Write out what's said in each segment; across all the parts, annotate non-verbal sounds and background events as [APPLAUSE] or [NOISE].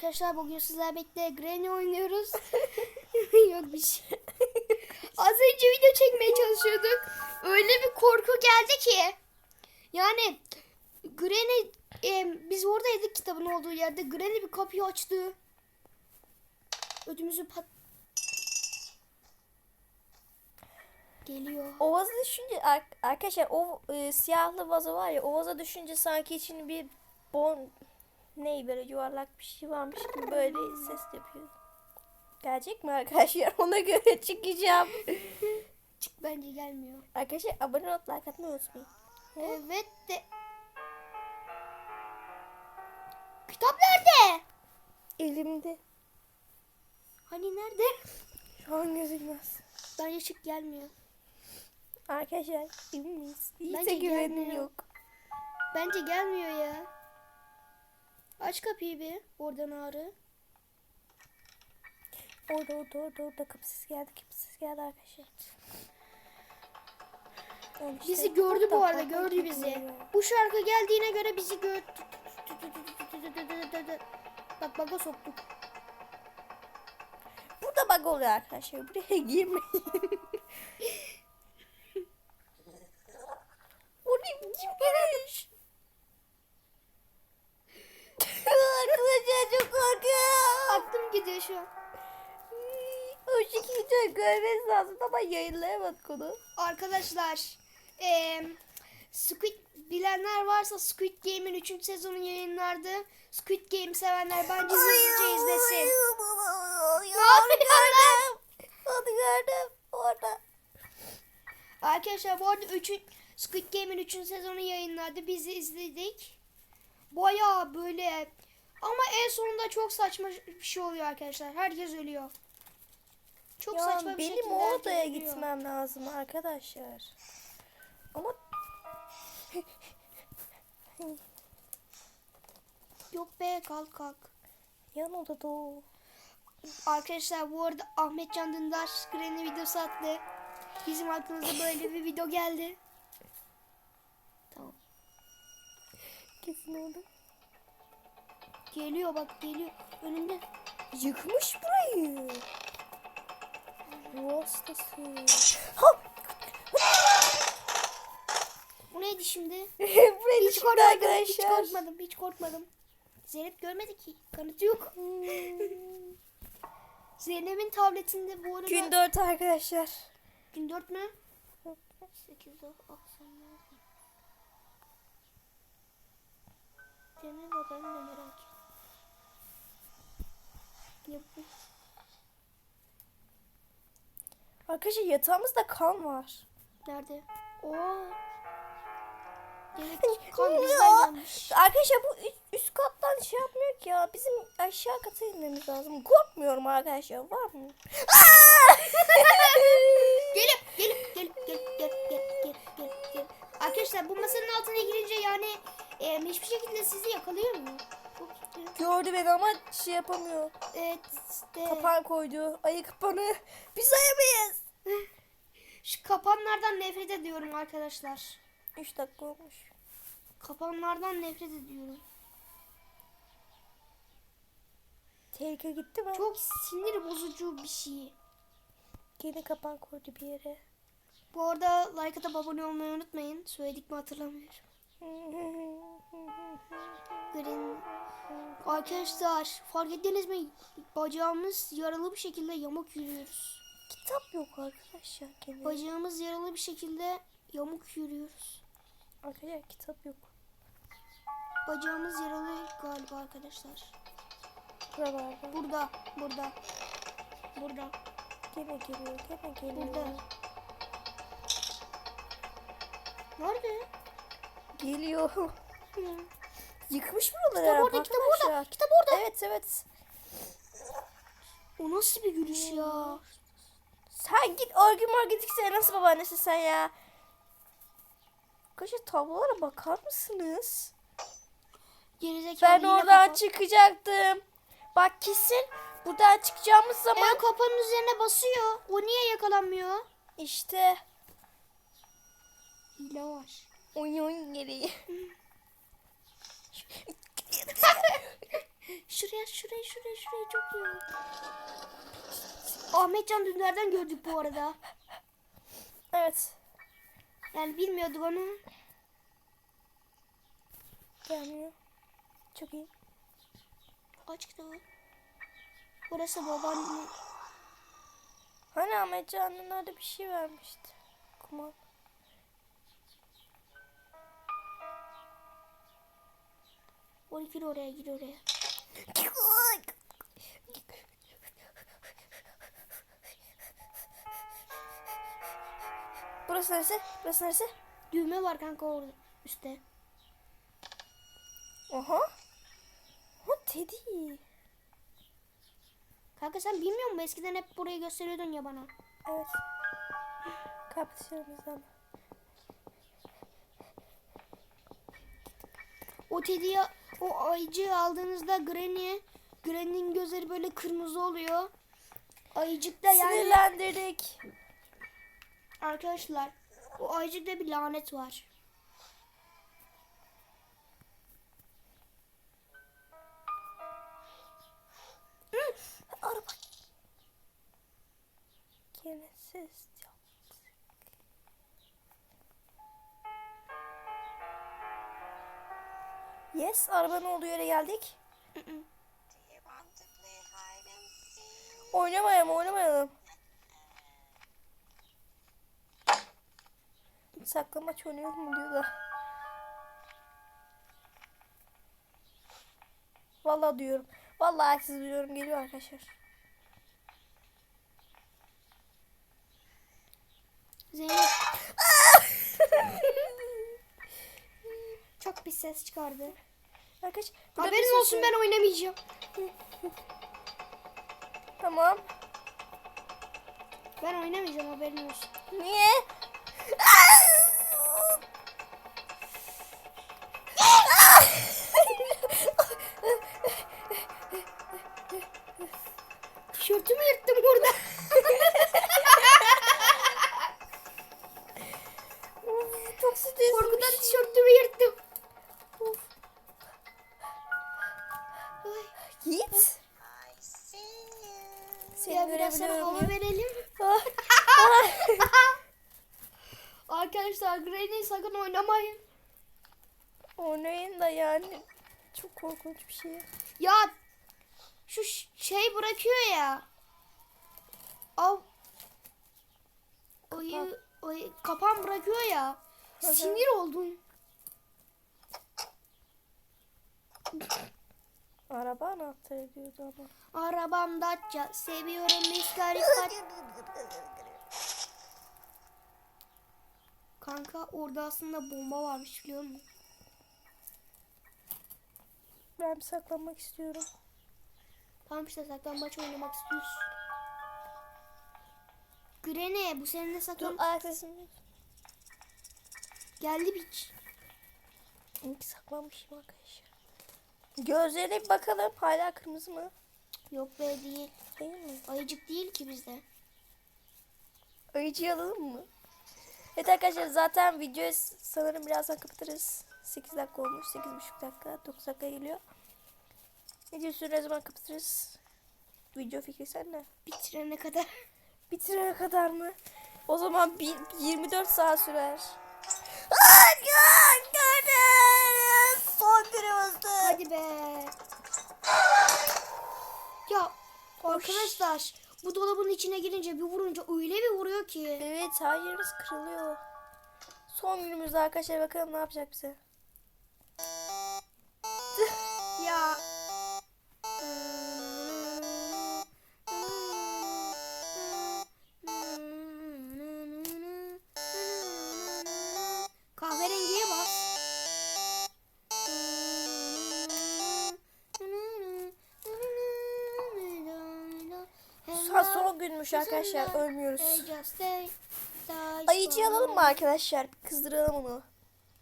arkadaşlar bugün sizlerle birlikte Granny oynuyoruz. [LAUGHS] Yok bir şey. Az önce video çekmeye çalışıyorduk. Öyle bir korku geldi ki. Yani Granny e, biz oradaydık kitabın olduğu yerde. Granny bir kapıyı açtı. Ödümüzü pat... Geliyor. O vaza düşünce ar- arkadaşlar o e, siyahlı vaza var ya o vaza düşünce sanki içinde bir bon ne böyle yuvarlak bir şey varmış gibi böyle ses yapıyor. Gelecek mi arkadaşlar? [LAUGHS] Ona göre çıkacağım. Çık bence gelmiyor. arkadaşlar abone olup like atmayı unutmayın. Evet de... Kitap nerede? Elimde. Hani nerede? Şu an gözükmez. Bence çık gelmiyor. Arkadaşlar emin miyiz? Hiç Bence de güvenim gelmiyor. yok. Bence gelmiyor ya. Aç kapıyı bir. Oradan ağrı. Orada orada orada orada kapısız geldi kapısız geldi arkadaşlar. Oğlum işte Bizi gördü bu arada. Gördü bizi. Bu şarkı geldiğine göre bizi gördü. Bak baga soktuk. Burada bug oluyor arkadaşlar. Buraya girmeyin. o ne biçim giriş? arkadaşlar çok korkuyorum. Gidiyor şu an. O şekilde görmeniz lazım ama yayınlayamadık onu. Arkadaşlar eee Squid bilenler varsa Squid Game'in 3. sezonu yayınlardı. Squid Game sevenler bence hızlıca izlesin. Onu gördüm. Onu gördüm. Orada. Arkadaşlar bu arada 3. Squid Game'in 3. sezonu yayınlandı. Biz de izledik. Baya böyle ama en sonunda çok saçma bir şey oluyor arkadaşlar. Herkes ölüyor. Çok Ya saçma bir benim o odaya ölüyor. gitmem lazım arkadaşlar. Ama [LAUGHS] Yok be kalk kalk. yan odada o. Arkadaşlar bu arada Ahmet Can Dündar Granny videosu attı. Bizim aklımıza böyle bir video geldi. Tamam. Kesin orada. Geliyor bak geliyor. Önünde. Yıkmış burayı. Ruh hastası. Ha! Bu neydi şimdi? [LAUGHS] burayı Hiç korkmadım. arkadaşlar. Hiç korkmadım. Hiç korkmadım. Zeynep görmedi ki. Kanıtı yok. Hmm. [LAUGHS] Zeynep'in tabletinde bu arada... Gün 4 arkadaşlar. Gün 4 mü? 8 4 ah sen? Dene bakalım da merak et. Ya bu Arkadaşlar yatağımızda kan var. nerede? Oo. [LAUGHS] Kan bizden gelmiş. Arkadaşlar bu üst, üst kattan şey yapmıyor ki ya. Bizim aşağı kata inmemiz lazım. Korkmuyorum arkadaşlar. Var mı? [LAUGHS] Gelip gelip gelip gelip gelip gelip gelip gelip gelip. Arkadaşlar bu masanın altına girince yani e, hiçbir şekilde sizi yakalayamıyor. Gördü beni ama şey yapamıyor. Evet işte. Kapan koydu. Ayı kapanı. Biz ayamayız. Şu kapanlardan nefret ediyorum arkadaşlar. 3 dakika olmuş. Kapanlardan nefret ediyorum. Tehlike gitti mi? Çok sinir bozucu bir şey. Yine kapan koydu bir yere. Bu arada like atıp abone olmayı unutmayın. Söyledik mi hatırlamıyorum. Green. Arkadaşlar fark ettiniz mi? Bacağımız yaralı bir şekilde yamuk yürüyoruz. Kitap yok arkadaşlar. Gene. Bacağımız yaralı bir şekilde yamuk yürüyoruz. Arkadaşlar kitap yok. Bacağımız yaralı galiba arkadaşlar. Buralarda. Burada, burada, burada, Gene geliyor. Gene geliyor. burada. Nerede? Geliyor. Yıkmış buraları Kitap orada, kitap orada, kitap orada. Evet evet. O nasıl bir gülüş ya? Sen git örgü mörgü diksene nasıl babaannesi sen ya? Arkadaşlar tablolara bakar mısınız? Gerizekalı Ben oradan kapan- çıkacaktım. Bak kesin buradan çıkacağımız zaman E, kapanın üzerine basıyor. O niye yakalanmıyor? işte Hile var. Oyun gereği. Şuraya şuraya şuraya şuraya çok iyi oldu. Ahmetcan Dündar'dan gördük bu arada. Evet. Yani bilmiyorduk onu. Gelmiyor. Çok iyi. Açıktı o. Burası babaanne. Hani Ahmet Canlı'nlarda bir şey vermişti. Kumar. Oraya gir oraya gir oraya. Burası neresi? Burası neresi? Düğme var kanka orada üstte. Oha. O Teddy. Kanka sen bilmiyor musun? Eskiden hep burayı gösteriyordun ya bana. Evet. Kapatıyorum zaman. O Teddy'yi o ayıcığı aldığınızda Granny Granny'nin gözleri böyle kırmızı oluyor. Ayıcık da yani Sinirlendirdik. arkadaşlar o ayıcıkta bir lanet var. Araba. Gene ses Yes, arabanın olduğu yere geldik. Oynamayalım, oynamayalım. Saklamaç oynayalım mı diyorlar. Vallahi diyorum. Vallahi siz diyorum geliyor arkadaşlar. Zeynep [LAUGHS] çok bir ses çıkardı. Arkadaş, Haberin olsun şey- ben oynamayacağım. [LAUGHS] Tamam. Ben oynamayacağım haberin olsun. Niye? [LAUGHS] [LAUGHS] Arkadaşlar Granny sakın oynamayın. Oynayın da yani. Çok korkunç bir şey. Ya şu şey bırakıyor ya. Av Ayı, ayı, kapan bırakıyor ya. Sinir oldum. Araba anahtarı diyordu ama. Arabam Dacia. Seviyorum miskarifat. [LAUGHS] Kanka orada aslında bomba varmış biliyor musun? Ben bir saklanmak istiyorum. Tamam işte saklambaç oynamak istiyoruz. Granny bu seninle Dur saklan... ayak sesini. Geldi biç. Ki saklanmışım arkadaşlar. Gözlerine bir bakalım. Hala kırmızı mı? Yok be değil. Değil mi? Ayıcık değil ki bizde. Ayıcıyı alalım mı? Evet arkadaşlar zaten videoyu sanırım birazdan kapatırız. 8 dakika olmuş. 8,5 dakika. 9 dakika geliyor. Videosu ne zaman kapatırız? Video fikri sende. Bitirene kadar. Bitirene kadar mı? O zaman bir, 24 saat sürer. Aa. Kırmızı. Hadi be. Ya arkadaşlar bu dolabın içine girince bir vurunca öyle bir vuruyor ki. Evet her yerimiz kırılıyor. Son günümüzde arkadaşlar bakalım ne yapacak bize. Ya. Günmüş arkadaşlar ölmüyoruz. Ayıcıyı alalım mı arkadaşlar? Kızdıralım onu.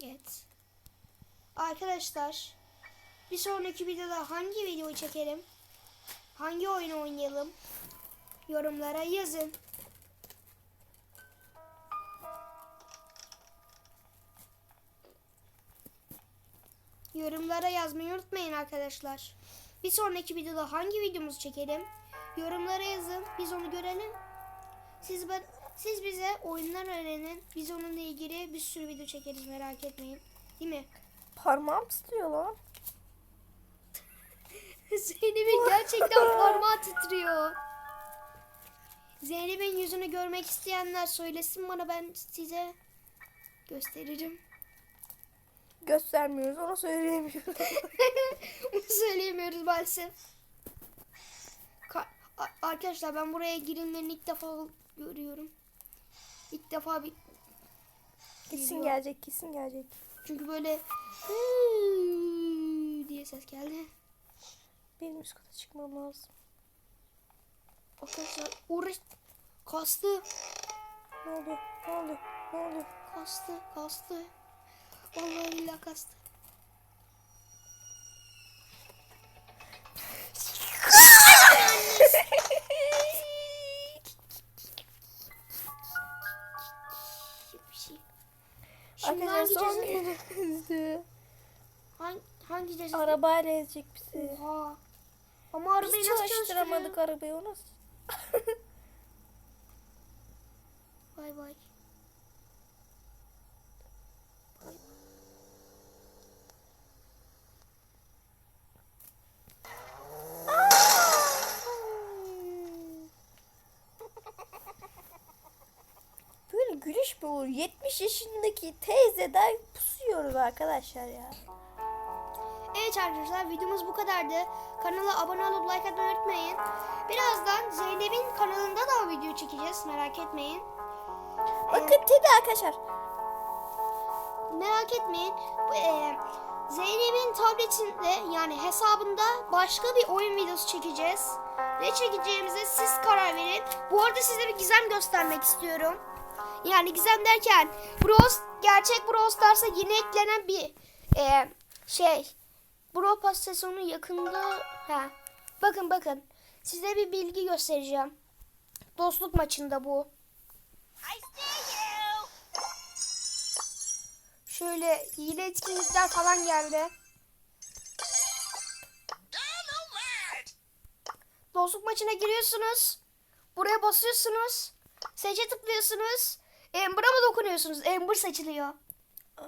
Evet. Arkadaşlar bir sonraki videoda hangi videoyu çekelim? Hangi oyunu oynayalım? Yorumlara yazın. Yorumlara yazmayı unutmayın arkadaşlar. Bir Bir sonraki videoda hangi videomuzu çekelim? Yorumlara yazın. Biz onu görelim. Siz ben siz bize oyunlar öğrenin. Biz onunla ilgili bir sürü video çekeriz merak etmeyin. Değil mi? Parmağım tutuyor lan. [LAUGHS] Zeynep'in gerçekten [LAUGHS] parmağı titriyor. Zeynep'in yüzünü görmek isteyenler söylesin bana ben size gösteririm. Göstermiyoruz onu söyleyemiyorum. [LAUGHS] Onu söyleyemiyoruz maalesef. Arkadaşlar ben buraya girenlerini ilk defa görüyorum. İlk defa bir kesin gelecek kesin gelecek. çünkü böyle diye ses geldi. Benim üst kata çıkmam lazım. Arkadaşlar uğraş kastı Ne oldu? Ne oldu? Ne oldu? kastı kastı. Vallahi billahi kastı. Arkadaşlar hangi son günümüzdü. [LAUGHS] Hangi, hangi ceza? Arabayla ezecek bizi. Oha. Ama arabayı Biz nasıl çalıştıramadık arabayı o nasıl? Bay bay. Böyle gülüş mü olur? 70 yaşındaki teyzeden pusuyoruz arkadaşlar ya. Evet arkadaşlar videomuz bu kadardı. Kanala abone olup like atmayı unutmayın. Birazdan Zeynep'in kanalında da video çekeceğiz merak etmeyin. Bakın Teddy arkadaşlar. Merak etmeyin. Bu, e, Zeynep'in tabletinde yani hesabında başka bir oyun videosu çekeceğiz. Ne çekeceğimize siz karar verin. Bu arada size bir gizem göstermek istiyorum. Yani gizem derken Bros gerçek Brawl Stars'a yeni eklenen bir e, şey. Brawl Pass sezonu yakında. Ha. Bakın bakın. Size bir bilgi göstereceğim. Dostluk maçında bu. Şöyle hile etkinlikler falan geldi. Dostluk maçına giriyorsunuz. Buraya basıyorsunuz. Seçe tıklıyorsunuz. Amber'a mı dokunuyorsunuz? Amber seçiliyor. Aa,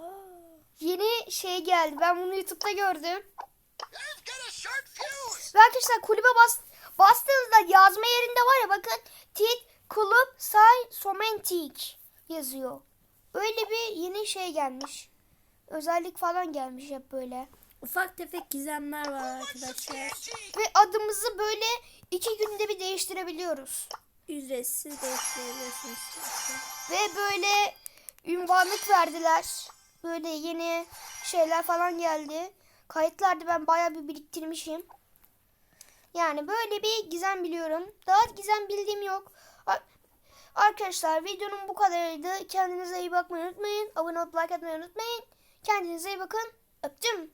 Yeni şey geldi. Ben bunu YouTube'da gördüm. Ve arkadaşlar kulübe bas, bastığınızda yazma yerinde var ya bakın. Tit kulüp say somentik yazıyor. Öyle bir yeni şey gelmiş. Özellik falan gelmiş hep böyle. ufak tefek gizemler var arkadaşlar. Ve adımızı böyle iki günde bir değiştirebiliyoruz. Ücretsiz değiştirebilirsiniz. Ve böyle ünvanlık verdiler. Böyle yeni şeyler falan geldi. Kayıtlarda ben bayağı bir biriktirmişim. Yani böyle bir gizem biliyorum. Daha gizem bildiğim yok. Ar- Arkadaşlar videonun bu kadarıydı. Kendinize iyi bakmayı unutmayın. Abone olup like atmayı unutmayın. Kendinize iyi bakın. Öptüm.